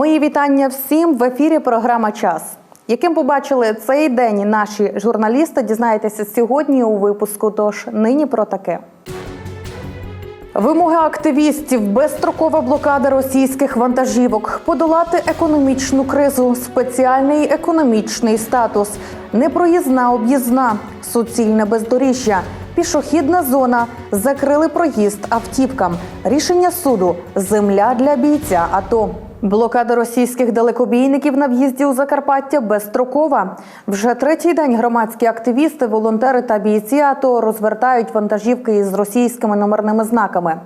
Мої вітання всім в ефірі. Програма Час. Яким побачили цей день наші журналісти, дізнаєтеся сьогодні у випуску. Тож нині про таке. Вимоги активістів, безстрокова блокада російських вантажівок, подолати економічну кризу, спеціальний економічний статус, непроїзна об'їзна, суцільне бездоріжжя, пішохідна зона, закрили проїзд автівкам, рішення суду, земля для бійця. АТО. Блокада російських далекобійників на в'їзді у Закарпаття безстрокова. Вже третій день громадські активісти, волонтери та бійці АТО розвертають вантажівки із російськими номерними знаками.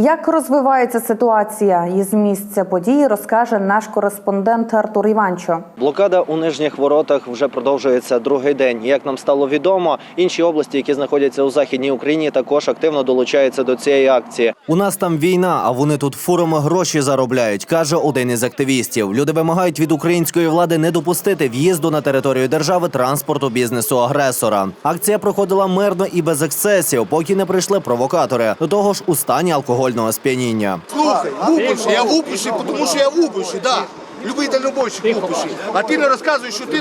Як розвивається ситуація із місця події, розкаже наш кореспондент Артур Іванчо. Блокада у нижніх воротах вже продовжується другий день. Як нам стало відомо, інші області, які знаходяться у західній Україні, також активно долучаються до цієї акції. У нас там війна, а вони тут фурами гроші заробляють, каже один із активістів. Люди вимагають від української влади не допустити в'їзду на територію держави транспорту бізнесу агресора. Акція проходила мирно і без ексцесів, поки не прийшли провокатори. До того ж, у стані алкогольного сп'яніння. Слухай, вупивши, я вупивши, тому що я вупивши, да. Любий дальнобойщик вупивши. А ти не розказуєш, що ти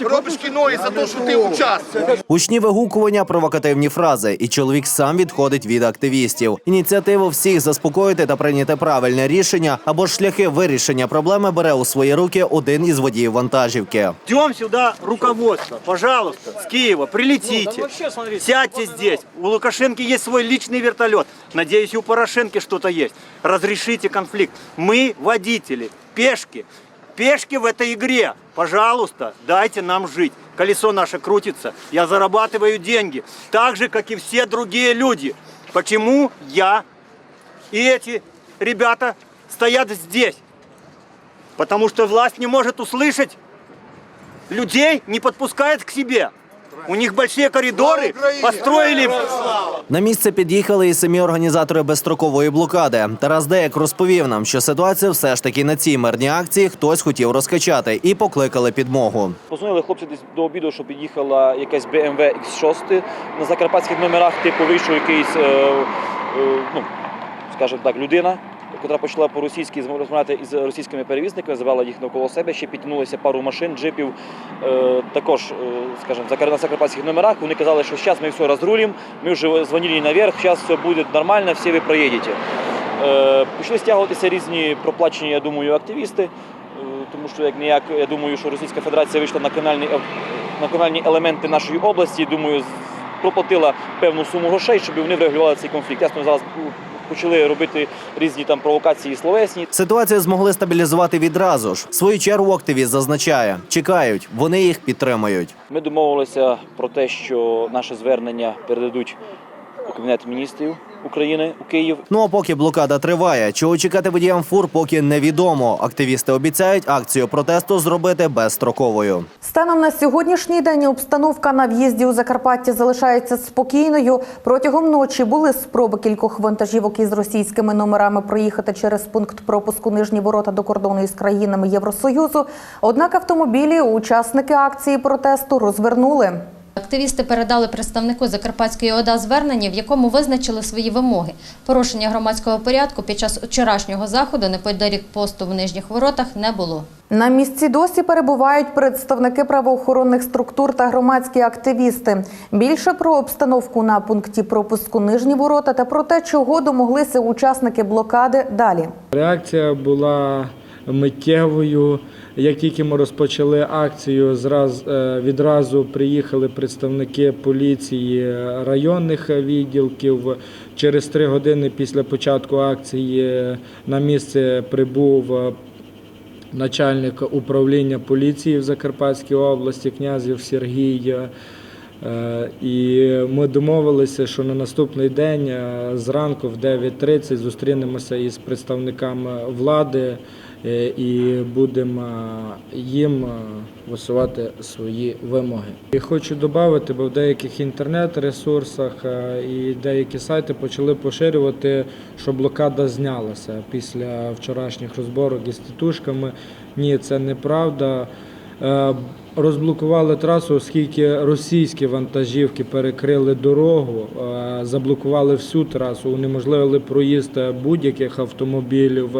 робиш кіно і за те, що ти учасник. Гучні вигукування, провокативні фрази, і чоловік сам відходить від активістів. Ініціативу всіх заспокоїти та прийняти правильне рішення або ж шляхи вирішення проблеми бере у свої руки один із водіїв вантажівки. Ждем сюда руководство, пожалуйста, с Киева, прилетите, сядьте здесь. У Лукашенко есть свой личный вертолет. Надеюсь, и у Порошенко что-то есть. Разрешите конфликт. Мы водители, пешки, пешки в этой игре. Пожалуйста, дайте нам жить. Колесо наше крутится, я зарабатываю деньги, так же, как и все другие люди. Почему я и эти ребята стоят здесь? Потому что власть не может услышать людей не подпускает к себе. У них большие коридоры, построили На місце під'їхали і самі організатори безстрокової блокади. Тарас Деяк розповів нам, що ситуація все ж таки на цій мирній акції хтось хотів розкачати і покликали підмогу. Позвонили хлопці десь до обіду, що під'їхала якась BMW X6 на закарпатських номерах, типу вийшов якийсь, е, е, ну, скажімо так, людина, яка почала по-російськи розмовляти із російськими перевізниками, завела їх навколо себе, ще підтягнулися пару машин, джипів, е, також, е, скажімо, на закарпатських номерах. Вони казали, що зараз ми все розрулимо, ми вже дзвонили наверх, зараз все буде нормально, всі ви проїдете. Е, Почали стягуватися різні проплачені, я думаю, активісти. Тому що як ніяк, я думаю, що Російська Федерація вийшла на канальні на канальні елементи нашої області. Думаю, проплатила певну суму грошей, щоб вони врегулювали цей конфлікт. Ясно, зараз почали робити різні там провокації словесні. Ситуацію змогли стабілізувати відразу ж. В свою чергу активіст зазначає, чекають, вони їх підтримують. Ми домовилися про те, що наше звернення передадуть у Кабінет міністрів України у Київ. Ну а поки блокада триває, чого чекати водіям фур, поки невідомо. Активісти обіцяють акцію протесту зробити безстроковою. Станом на сьогоднішній день обстановка на в'їзді у Закарпаття залишається спокійною. Протягом ночі були спроби кількох вантажівок із російськими номерами проїхати через пункт пропуску нижні ворота до кордону із країнами Євросоюзу. Однак автомобілі учасники акції протесту розвернули. Активісти передали представнику Закарпатської ОДА звернення, в якому визначили свої вимоги. Порушення громадського порядку під час вчорашнього заходу неподалік посту в нижніх воротах не було. На місці досі перебувають представники правоохоронних структур та громадські активісти. Більше про обстановку на пункті пропуску нижні ворота та про те, чого домоглися учасники блокади далі. Реакція була миттєвою. Як тільки ми розпочали акцію, е, відразу приїхали представники поліції районних відділків. Через три години після початку акції на місце прибув е, начальник управління поліції в Закарпатській області, князів Сергій. Е, І ми домовилися, що на наступний день зранку в 9.30 зустрінемося із представниками влади і будемо їм е, висувати свої вимоги. І хочу додати, бо в деяких інтернет-ресурсах е, і деякі сайти почали поширювати, що блокада знялася після вчорашніх розборок із тітушками. Ні, це неправда. Розблокували трасу, оскільки російські вантажівки перекрили дорогу, е, заблокували всю трасу, унеможливили проїзд будь-яких автомобілів.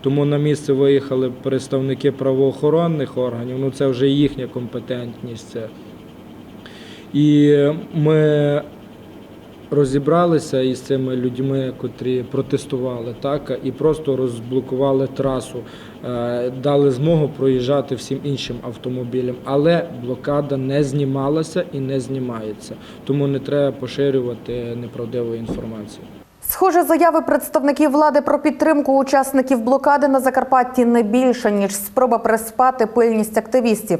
Тому на місце виїхали представники правоохоронних органів. Ну це вже їхня компетентність. І ми розібралися із цими людьми, котрі протестували, так, і просто розблокували трасу, дали змогу проїжджати всім іншим автомобілям. Але блокада не знімалася і не знімається. Тому не треба поширювати неправдиву інформацію. Схоже, заяви представників влади про підтримку учасників блокади на Закарпатті не більше ніж спроба приспати пильність активістів.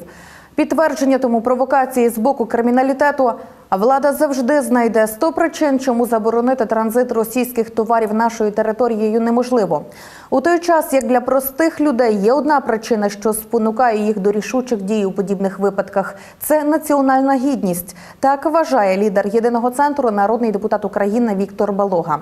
Підтвердження тому провокації з боку криміналітету. Влада завжди знайде 100 причин, чому заборонити транзит російських товарів нашою територією неможливо. У той час, як для простих людей є одна причина, що спонукає їх до рішучих дій у подібних випадках це національна гідність. Так вважає лідер єдиного центру, народний депутат України Віктор Балога.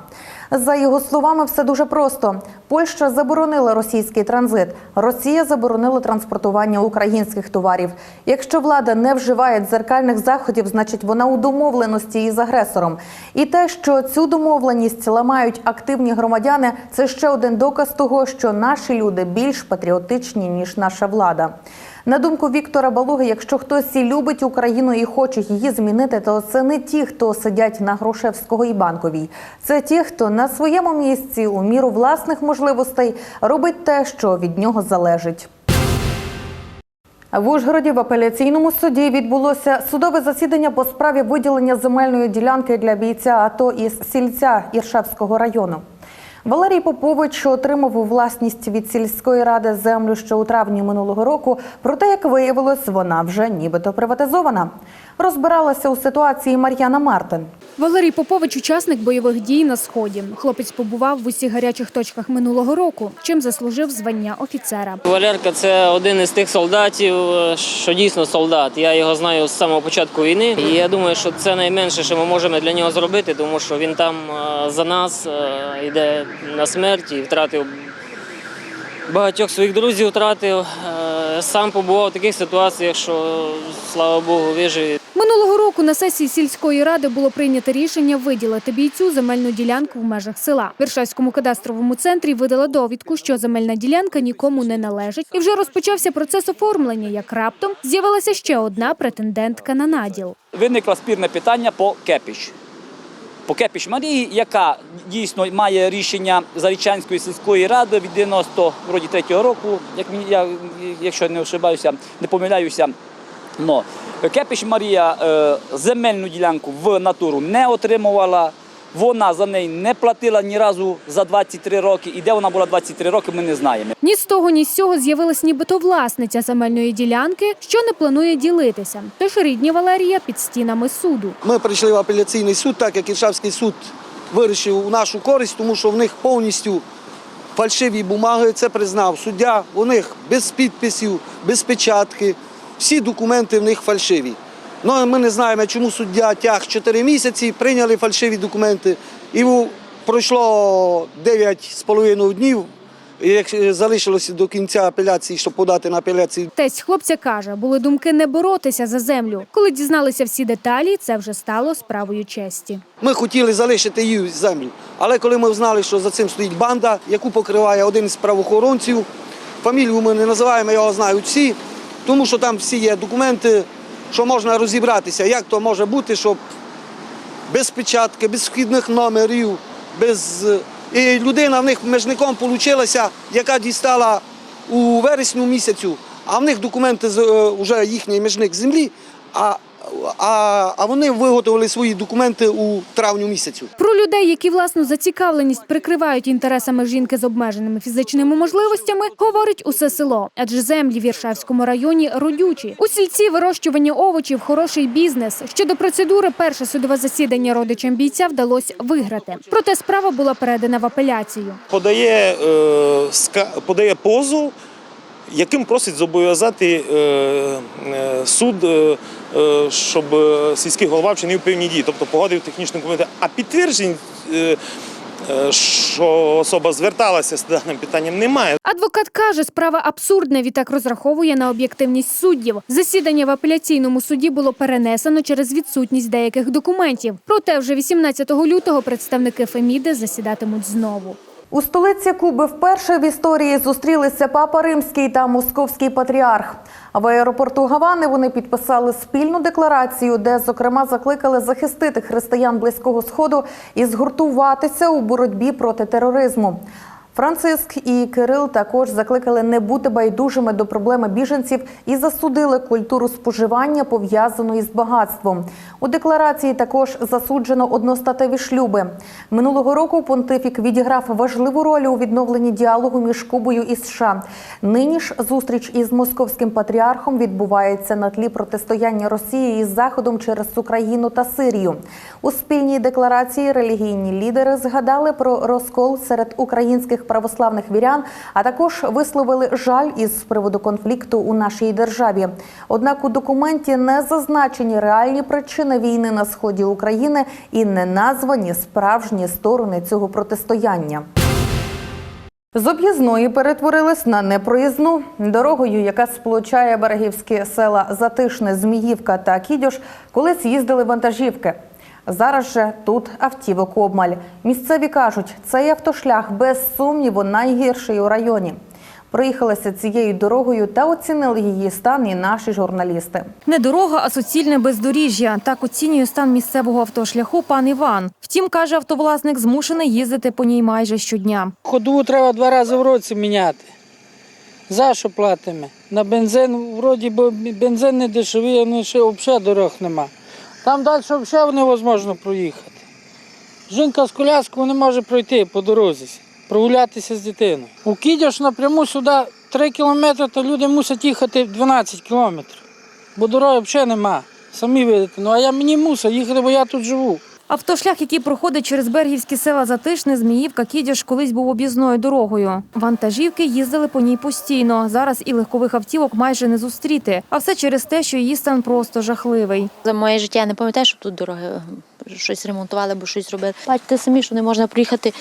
За його словами, все дуже просто. Польща заборонила російський транзит. Росія заборонила транспортування українських товарів. Якщо влада не вживає дзеркальних заходів, значить вона у домовленості із агресором. І те, що цю домовленість ламають активні громадяни, це ще один доказ того, що наші люди більш патріотичні ніж наша влада. На думку Віктора Балуги, якщо хтось і любить Україну і хоче її змінити, то це не ті, хто сидять на Грушевського і банковій. Це ті, хто на своєму місці у міру власних можливостей робить те, що від нього залежить. В Ужгороді в апеляційному суді відбулося судове засідання по справі виділення земельної ділянки для бійця АТО із сільця Іршевського району. Валерій Попович отримав у власність від сільської ради землю ще у травні минулого року. Проте, як виявилось, вона вже нібито приватизована. Розбиралася у ситуації Мар'яна Мартин. Валерій Попович – учасник бойових дій на сході. Хлопець побував в усіх гарячих точках минулого року, чим заслужив звання офіцера. Валерка це один із тих солдатів, е, що дійсно солдат. Я його знаю з самого початку війни. І я думаю, що це найменше, що ми можемо для нього зробити, тому що він там е, за нас е, йде на смерть і втратив багатьох своїх друзів. Втратив Е, сам побував в таких ситуаціях, що слава Богу, вижив. Минулого року на сесії сільської ради було прийнято рішення виділити бійцю земельну ділянку в межах села. В Іршавському кадастровому центрі видала довідку, що земельна ділянка нікому не належить, і вже розпочався процес оформлення. Як раптом з'явилася ще одна претендентка на наділ. виникло спірне питання по Кепіч. По Кепіч Марії, яка дійсно має рішення Зарічанської сільської ради від 93-го року, як я, якщо не ошибаюся, не помиляюся. Но Кепіч Марія е, земельну ділянку в натуру не отримувала. Вона за неї не платила ні разу за 23 роки. І де вона була 23 роки, ми не знаємо. Ні з того, ні з цього з'явилась нібито власниця земельної ділянки, що не планує ділитися. Тож рідні Валерія під стінами суду. Ми прийшли в апеляційний суд, так як Іршавський суд вирішив у нашу користь, тому що в них повністю фальшиві бумаги, це признав суддя. У них без підписів, без печатки, всі документи в них фальшиві. Ну, ми не знаємо, чому суддя тяг 4 місяці, прийняли фальшиві документи. І пройшло 9,5 днів, і як залишилося до кінця апеляції, щоб подати на апеляцію Тесть хлопця каже, були думки не боротися за землю. Коли дізналися всі деталі, це вже стало справою честі. Ми хотіли залишити її землю, але коли ми знали, що за цим стоїть банда, яку покриває один із правоохоронців, фамілію ми не називаємо, його знають всі, тому що там всі є документи, що можна розібратися, як то може бути, щоб без печатки, без вхідних номерів, без. І людина в них межником вийшла, яка дістала у вересню місяцю, а в них документи вже їхній межник землі, а, а, а вони виготовили свої документи у травню місяцю. Про людей, які власну зацікавленість прикривають інтересами жінки з обмеженими фізичними можливостями, говорить усе село. Адже землі в Іршавському районі родючі. У сільці вирощування овочів хороший бізнес. Щодо процедури, перше судове засідання родичам бійця вдалося виграти. Проте справа була передана в апеляцію. подає, е, подає позов, яким просить зобов'язати е, е, суд, е, щоб сільський голова вчинив певні дії, тобто погодив технічні документи. А підтверджень що особа зверталася з даним питанням, немає. Адвокат каже, справа абсурдна, відтак розраховує на об'єктивність суддів. Засідання в апеляційному суді було перенесено через відсутність деяких документів. Проте вже 18 лютого представники Феміди засідатимуть знову. У столиці Куби вперше в історії зустрілися папа Римський та московський патріарх. В аеропорту Гавани вони підписали спільну декларацію, де зокрема закликали захистити християн близького сходу і згуртуватися у боротьбі проти тероризму. Франциск і Кирил також закликали не бути байдужими до проблеми біженців і засудили культуру споживання, пов'язану із багатством. У декларації також засуджено одностатеві шлюби. Минулого року понтифік відіграв важливу роль у відновленні діалогу між Кубою і США. Нині ж зустріч із московським патріархом відбувається на тлі протистояння Росії із Заходом через Україну та Сирію. У спільній декларації релігійні лідери згадали про розкол серед українських православних вірян, а також висловили жаль із приводу конфлікту у нашій державі. Однак у документі не зазначені реальні причини війни на сході України і не названі справжні сторони цього протистояння. З об'їзної перетворились на непроїзну дорогою, яка сполучає берегівські села Затишне, Зміївка та Кідьош, колись їздили вантажівки. Зараз же тут автівок обмаль. Місцеві кажуть, цей автошлях без сумніву найгірший у районі. Проїхалися цією дорогою та оцінили її стан і наші журналісти. Не дорога, а суцільне бездоріжжя. Так оцінює стан місцевого автошляху пан Іван. Втім, каже автовласник, змушений їздити по ній майже щодня. Ходову треба два рази в році міняти. За що платимо? На бензин, вроді би бензин не дешевий, ну ще взагалі дорог нема. Там далі взагалі невозможно проїхати. Жінка з коляскою не може пройти по дорозі, прогулятися з дитиною. У Кідяш напряму сюди 3 кілометри, то люди мусять їхати 12 кілометрів. Бо дороги взагалі нема. Самі видите. Ну а я мені мусив їхати, бо я тут живу. Автошлях, який проходить через бергівські села Затишне, Зміївка, Кідяш, колись був об'їзною дорогою. Вантажівки їздили по ній постійно. Зараз і легкових автівок майже не зустріти. А все через те, що її стан просто жахливий. За моє життя я не пам'ятаю, що тут дороги щось ремонтували або щось робили. Бачите самі, що не можна приїхати,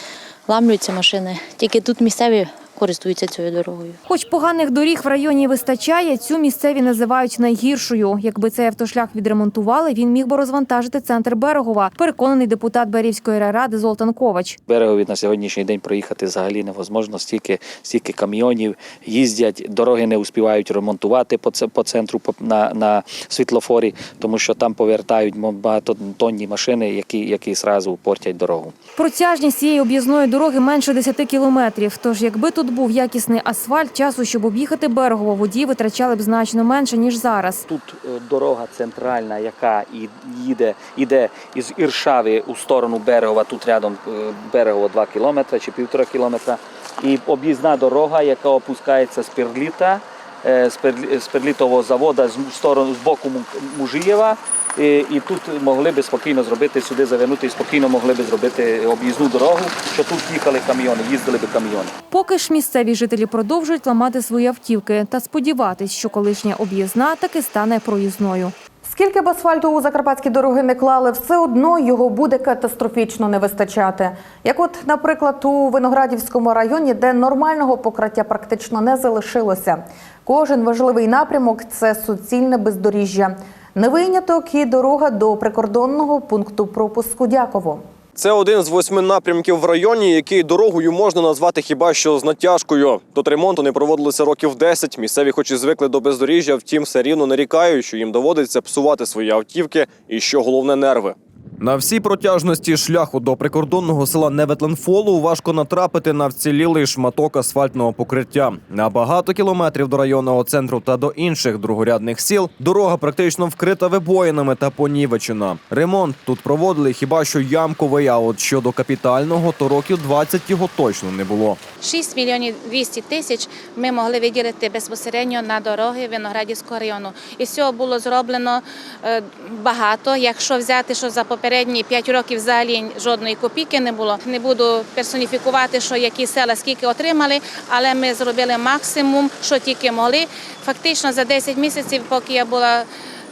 ламлюються машини. Тільки тут місцеві користуються цією дорогою. Хоч поганих доріг в районі вистачає, цю місцеві називають найгіршою. Якби цей автошлях відремонтували, він міг би розвантажити центр Берегова. Переконаний депутат Берівської райради Золтан Ковач. Берегові на сьогоднішній день проїхати взагалі невозможно. Стільки, стільки камйонів їздять, дороги не успівають ремонтувати по, це- по центру на, на світлофорі, тому що там повертають мо- багатотонні машини, які, які зразу портять дорогу. Протяжність цієї об'їзної дороги менше 10 кілометрів. Тож, якби тут був якісний асфальт, часу, щоб об'їхати Берегово, водії витрачали б значно менше ніж зараз. Тут е, дорога центральна, яка і їде, іде із Іршави у сторону Берегова, тут рядом е, Берегово 2 кілометри чи півтора кілометра. І об'їзна дорога, яка опускається з Перліта, е, з Перлі- з Перлітового заводу з боку Му- Мужиєва. І, і тут могли би спокійно зробити сюди завернути і спокійно могли би зробити об'їзну дорогу, що тут їхали камйони, їздили би камйони. Поки ж місцеві жителі продовжують ламати свої автівки та сподіватись, що колишня об'їзна таки стане проїзною. Скільки б асфальту у закарпатські дороги не клали, все одно його буде катастрофічно не вистачати. Як от, наприклад, у Виноградівському районі, де нормального покриття практично не залишилося. Кожен важливий напрямок це суцільне бездоріжжя. Не виняток і дорога до прикордонного пункту пропуску Дяково. Це один з восьми напрямків в районі, який дорогою можна назвати хіба що з натяжкою. Тут ремонту не проводилося років 10. Місцеві, хоч і звикли до бездоріжжя, втім все рівно нарікають, що їм доводиться псувати свої автівки і що головне нерви. На всій протяжності шляху до прикордонного села Неветленфолу важко натрапити на вцілілий шматок асфальтного покриття. На багато кілометрів до районного центру та до інших другорядних сіл дорога практично вкрита вибоїнами та понівечена. Ремонт тут проводили хіба що ямковий, а от щодо капітального, то років 20 його точно не було. 6 мільйонів 200 тисяч ми могли виділити безпосередньо на дороги Виноградівського району. І з цього було зроблено е, багато. Якщо взяти, що за попередні 5 років взагалі жодної копійки не було. Не буду персоніфікувати, що які села скільки отримали, але ми зробили максимум, що тільки могли. Фактично за 10 місяців, поки я була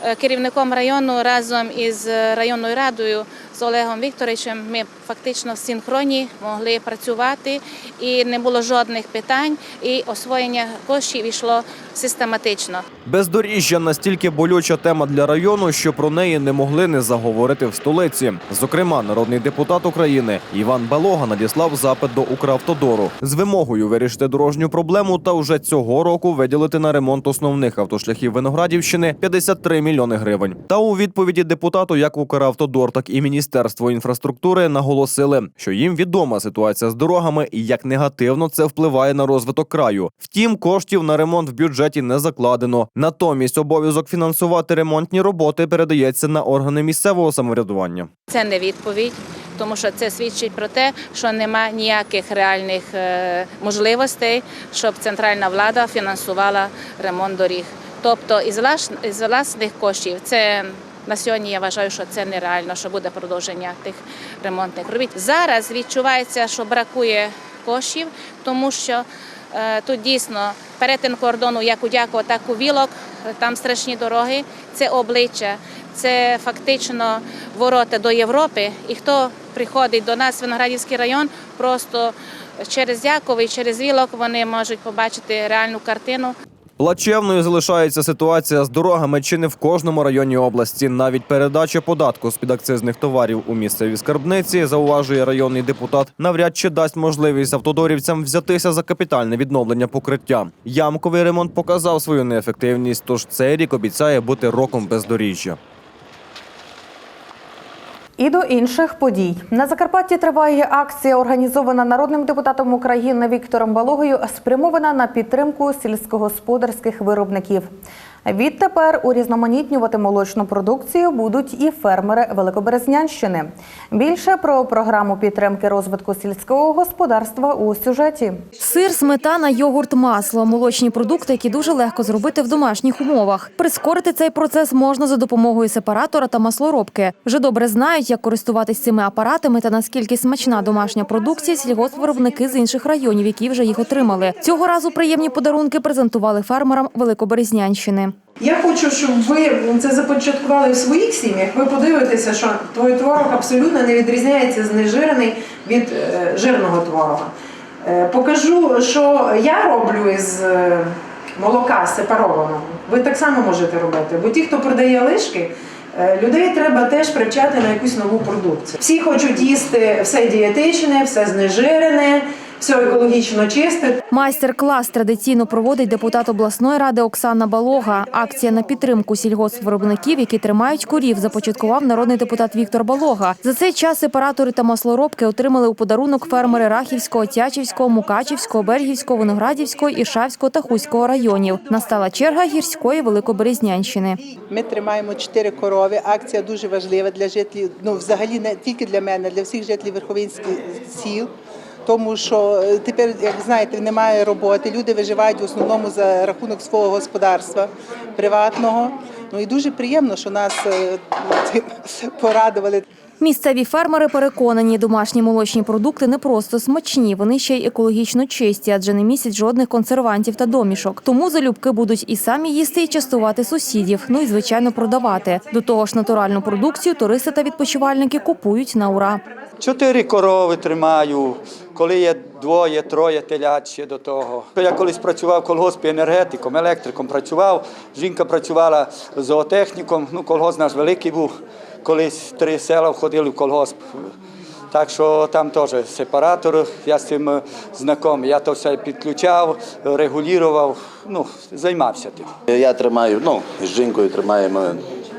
е, керівником району разом із районною радою, з Олегом Вікторовичем ми фактично в синхроні могли працювати і не було жодних питань, і освоєння коштів йшло систематично. Бездоріжжя настільки болюча тема для району, що про неї не могли не заговорити в столиці. Зокрема, народний депутат України Іван Балога надіслав запит до Укравтодору з вимогою вирішити дорожню проблему та вже цього року виділити на ремонт основних автошляхів Виноградівщини 53 мільйони гривень. Та у відповіді депутату як Укравтодор, так і Міністерство інфраструктури наголосили, що їм відома ситуація з дорогами і як негативно це впливає на розвиток краю. Втім, коштів на ремонт в бюджеті не закладено. Натомість обов'язок фінансувати ремонтні роботи передається на органи місцевого самоврядування. Це не відповідь, тому що це свідчить про те, що немає ніяких реальних е, можливостей, щоб центральна влада фінансувала ремонт доріг. Тобто із власних коштів це. На сьогодні я вважаю, що це нереально, що буде продовження тих ремонтних робіт. Зараз відчувається, що бракує коштів, тому що е, тут дійсно перетин кордону як у Дяково, так у Вілок, там страшні дороги, це обличчя, це фактично ворота до Європи. І хто приходить до нас в Виноградівський район, просто через Дяково і через Вілок вони можуть побачити реальну картину. Плачевною залишається ситуація з дорогами чи не в кожному районі області. Навіть передача податку з підакцизних товарів у місцеві скарбниці, зауважує районний депутат, навряд чи дасть можливість автодорівцям взятися за капітальне відновлення покриття. Ямковий ремонт показав свою неефективність, тож цей рік обіцяє бути роком бездоріжжя. І до інших подій на Закарпатті триває акція, організована народним депутатом України Віктором Балогою, спрямована на підтримку сільськогосподарських виробників. Відтепер урізноманітнювати молочну продукцію будуть і фермери Великоберезнянщини. Більше про програму підтримки розвитку сільського господарства у сюжеті. Сир, сметана, йогурт, масло молочні продукти, які дуже легко зробити в домашніх умовах. Прискорити цей процес можна за допомогою сепаратора та маслоробки. Вже добре знають, як користуватись цими апаратами та наскільки смачна домашня продукція сільгоспвиробники з інших районів, які вже їх отримали. Цього разу приємні подарунки презентували фермерам Великоберезнянщини. Я хочу, щоб ви це започаткували в своїх сім'ях. Ви подивитеся, що той творог абсолютно не відрізняється знежирений від е, жирного творога. Е, Покажу, що я роблю із е, молока сепарованого. Ви так само можете робити. Бо ті, хто продає лишки, людей треба теж привчати на якусь нову продукцію. Всі хочуть їсти все дієтичне, все знежирене, все екологічно чисте. Майстер-клас традиційно проводить депутат обласної ради Оксана Балога. Акція на підтримку сільгоспвиробників, які тримають корів, започаткував народний депутат Віктор Балога. За цей час сепаратори та маслоробки отримали у подарунок фермери Рахівського, Тячівського, Мукачівського, Бергівського, Виноградівського, Іршавського та Хуського районів. Настала черга гірської Великоберезнянщини. Ми тримаємо чотири корови. Акція дуже важлива для жителів. Ну, взагалі не тільки для мене, для всіх жителів Верховинських сіл. Тому що е, тепер, як знаєте, немає роботи. Люди виживають в основному за рахунок свого господарства приватного. Ну і дуже приємно, що нас е, порадували. Місцеві фермери переконані, домашні молочні продукти не просто смачні, вони ще й екологічно чисті, адже не містять жодних консервантів та домішок. Тому залюбки будуть і самі їсти, і частувати сусідів. Ну і звичайно продавати. До того ж, натуральну продукцію туристи та відпочивальники купують на ура. Чотири корови тримаю, коли є двоє, троє телят ще до того. Я колись працював в колгоспі енергетиком, електриком працював. Жінка працювала зоотехніком. Ну, колгосп наш великий був. Колись три села входили в колгосп. Так що там теж сепаратор, я з цим е, знайомий. Я то все підключав, регулював, ну, займався тим. Я тримаю, ну, з жінкою тримаємо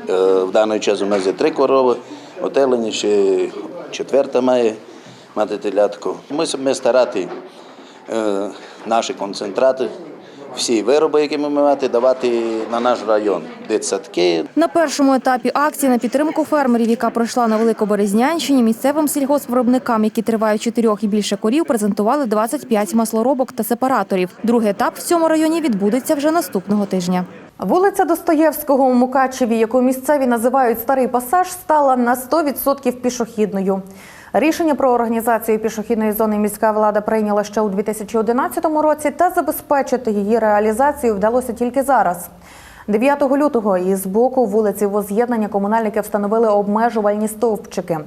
е, в даний час у нас є три корови, отелені ще четверта має мати телятку. Ми, ми старати е, наші концентрати, всі вироби, які ми маємо, давати на наш район, дитсадки, На першому етапі акції на підтримку фермерів, яка пройшла на Великоберезнянщині, місцевим сільгоспвиробникам, які тривають чотирьох і більше корів, презентували 25 маслоробок та сепараторів. Другий етап в цьому районі відбудеться вже наступного тижня. Вулиця Достоєвського у Мукачеві, яку місцеві називають Старий пасаж, стала на 100% пішохідною. Рішення про організацію пішохідної зони міська влада прийняла ще у 2011 році, та забезпечити її реалізацію вдалося тільки зараз. 9 лютого із боку вулиці воз'єднання комунальники встановили обмежувальні стовпчики.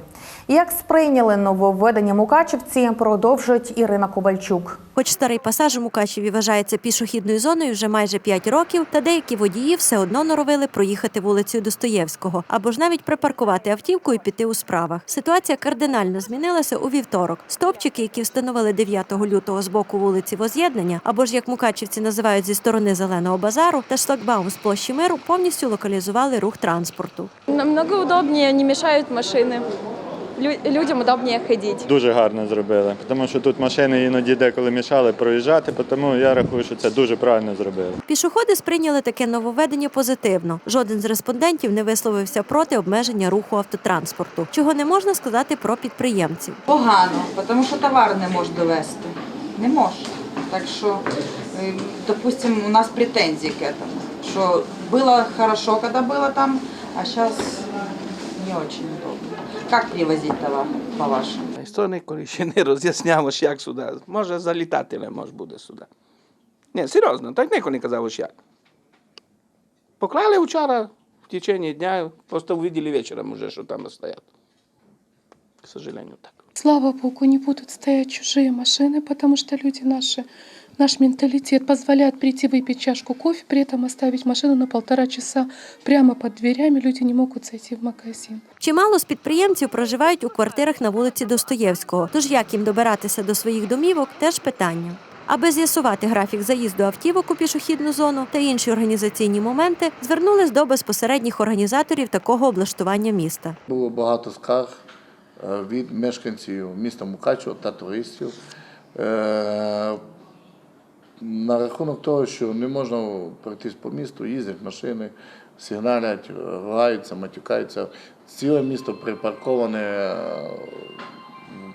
Як сприйняли нововведення Мукачівці, продовжують Ірина Ковальчук. Хоч старий пасаж у Мукачеві вважається пішохідною зоною вже майже 5 років, та деякі водії все одно норовили проїхати вулицею Достоєвського або ж навіть припаркувати автівку і піти у справах. Ситуація кардинально змінилася у вівторок. Стовпчики, які встановили 9 лютого з боку вулиці Воз'єднання, або ж як мукачівці називають зі сторони зеленого базару, та шлагбаум з площі миру повністю локалізували рух транспорту. Намного удобнее, не мешают машины. Лю- людям удобнее ходить. Дуже гарно зробили, тому що тут машини іноді деколи мішали проїжджати, тому я рахую, що це дуже правильно зробили. Пішоходи сприйняли таке нововведення позитивно. Жоден з респондентів не висловився проти обмеження руху автотранспорту, чого не можна сказати про підприємців. Погано, тому що товар не можеш довести. Не можеш. Так що, е, допустим, у нас претензії к этому. Що було хорошо, коли було там, а зараз не дуже. Як привозити товар, по-вашому? Що ніколи ще не роз'ясняємо, як сюди. Може залітатиме, може буде сюди. Ні, серйозно, так ніхто не казав, як. Поклали вчора в течение дня, просто увидели вечором уже, що там стоять. К сожалению, так. Слава Богу, не будут стоять чужие машины, потому что люди наши, наш менталитет позволяет прийти выпить чашку кофе, при этом оставить машину на полтора часа прямо под дверями, люди не могут зайти в магазин. Чимало з підприємців проживають у квартирах на вулиці Достоєвського. Тож як їм добиратися до своїх домівок теж питання. Аби з'ясувати графік заїзду автівок у пішохідну зону та інші організаційні моменти, звернулись до безпосередніх організаторів такого облаштування міста. Було багато скарг е, від мешканців міста Мукачево та туристів е, на рахунок того, що не можна пройтись по місту, їздять машини, сигналять, граються, матюкаються. Ціле місто припарковане.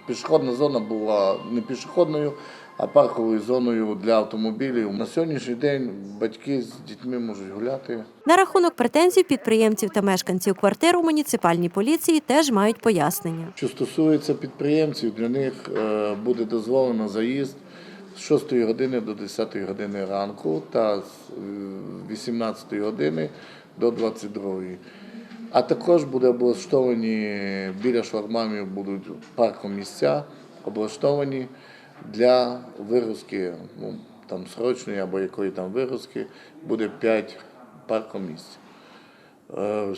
Пішохідна зона була не пішохідною, а парковою зоною для автомобілів. На сьогоднішній день батьки з дітьми можуть гуляти. На рахунок претензій підприємців та мешканців квартир у муніципальній поліції теж мають пояснення. Що стосується підприємців, для них е, буде дозволено заїзд з 6 години до 10 години ранку та з е, 18 години до 22. А також буде облаштовані біля шлагбаумів будуть паркомісця, облаштовані для вигрузки, ну, там срочної або якої там вигрузки, буде 5 паркомісць. Е,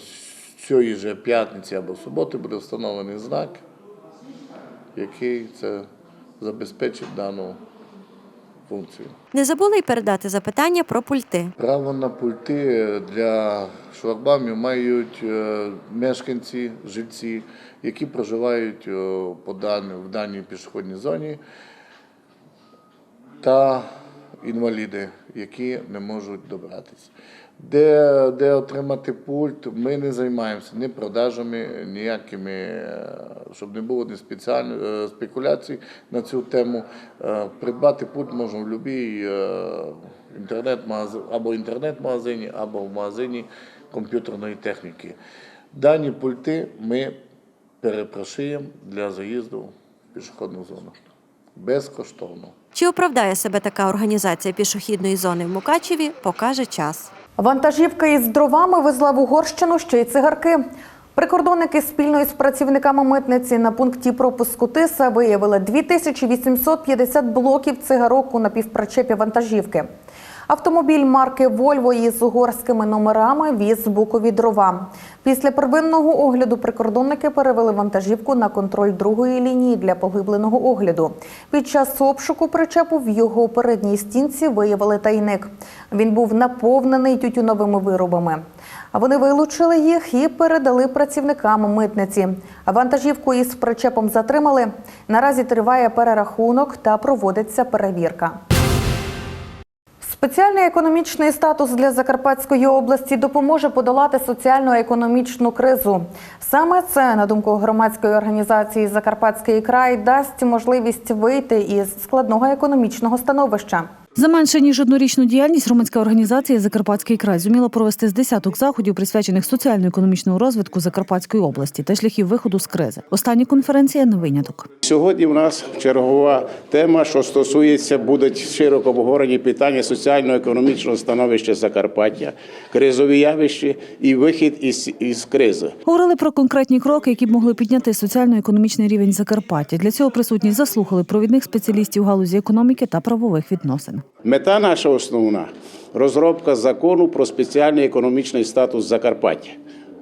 Цієї же п'ятниці або суботи буде встановлений знак, який це забезпечить дану функцію. Не забули й передати запитання про пульти. Право на пульти для шварбамів мають е, мешканці, жильці, які проживають е, в даній пішохідній зоні, та інваліди, які не можуть добратися. Де, де отримати пульт, ми не займаємося ні продажами, ніякими, е, щоб не було ні спеціальних е, спекуляцій на цю тему. Е, Придбати пульт можна в будь-якій інтернет-магазині, або інтернет-магазині, або в магазині комп'ютерної техніки. Дані пульти ми перепрошуємо для заїзду в пішохідну зону. Безкоштовно. Чи оправдає себе така організація пішохідної зони в Мукачеві, покаже час. Вантажівка із дровами везла в Угорщину ще й цигарки. Прикордонники спільно із працівниками митниці на пункті пропуску Тиса виявили 2850 блоків цигарок у напівпричепі вантажівки. Автомобіль марки Вольво із угорськими номерами віз букові дрова. Після первинного огляду прикордонники перевели вантажівку на контроль другої лінії для поглибленого огляду. Під час обшуку причепу в його передній стінці виявили тайник. Він був наповнений тютюновими виробами. Вони вилучили їх і передали працівникам митниці. Вантажівку із причепом затримали. Наразі триває перерахунок та проводиться перевірка. Спеціальний економічний статус для Закарпатської області допоможе подолати соціально-економічну кризу. Саме це, на думку громадської організації Закарпатський край, дасть можливість вийти із складного економічного становища. За менше ніж однорічну діяльність громадська організація Закарпатський край зуміла провести з десяток заходів, присвячених соціально-економічному розвитку Закарпатської області та шляхів виходу з кризи. Остання конференція не виняток. Сьогодні в нас чергова тема, що стосується, будуть широко обговорені питання соціально-економічного становища Закарпаття, кризові явища і вихід із, із кризи. Говорили про конкретні кроки, які б могли підняти соціально-економічний рівень Закарпаття. Для цього присутні заслухали провідних спеціалістів галузі економіки та правових відносин. Мета наша основна розробка закону про спеціальний економічний статус Закарпаття.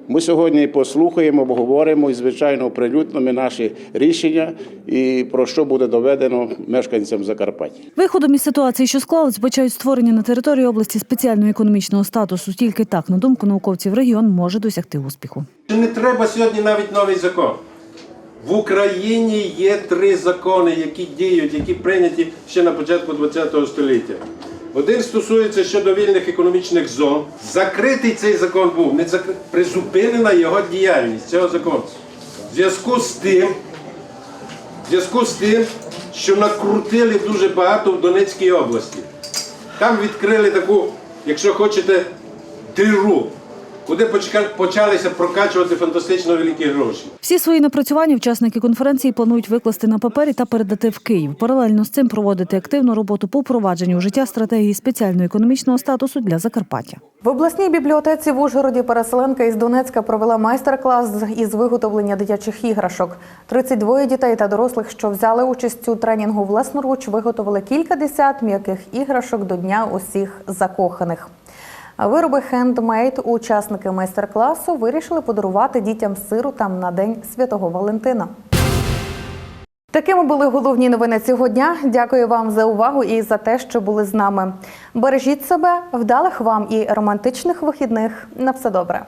Ми сьогодні послухаємо, обговоримо і, звичайно, оприлюднимо наші рішення і про що буде доведено мешканцям Закарпаття. Виходом із ситуації, що склалась, бачають створення на території області спеціального економічного статусу. Тільки так, на думку науковців, регіон може досягти успіху. Не треба сьогодні навіть новий закон. В Україні є три закони, які діють, які прийняті ще на початку ХХ століття. Один стосується щодо вільних економічних зон. Закритий цей закон був, не закри... призупинена його діяльність цього закону. В зв'язку з тим, в зв'язку з тим, що накрутили дуже багато в Донецькій області. Там відкрили таку, якщо хочете, диру, куди почка- почалися прокачувати фантастично великі гроші. Всі свої напрацювання учасники конференції планують викласти на папері та передати в Київ. Паралельно з цим проводити активну роботу по впровадженню у життя стратегії спеціального економічного статусу для Закарпаття. В обласній бібліотеці в Ужгороді переселенка із Донецька провела майстер-клас із виготовлення дитячих іграшок. 32 дітей та дорослих, що взяли участь у тренінгу власноруч, виготовили кілька десят м'яких іграшок до Дня усіх закоханих. Вироби хендмейд учасники майстер-класу вирішили подарувати дітям сиротам на День Святого Валентина. Такими були головні новини цього дня. Дякую вам за увагу і за те, що були з нами. Бережіть себе, вдалих вам і романтичних вихідних. На все добре.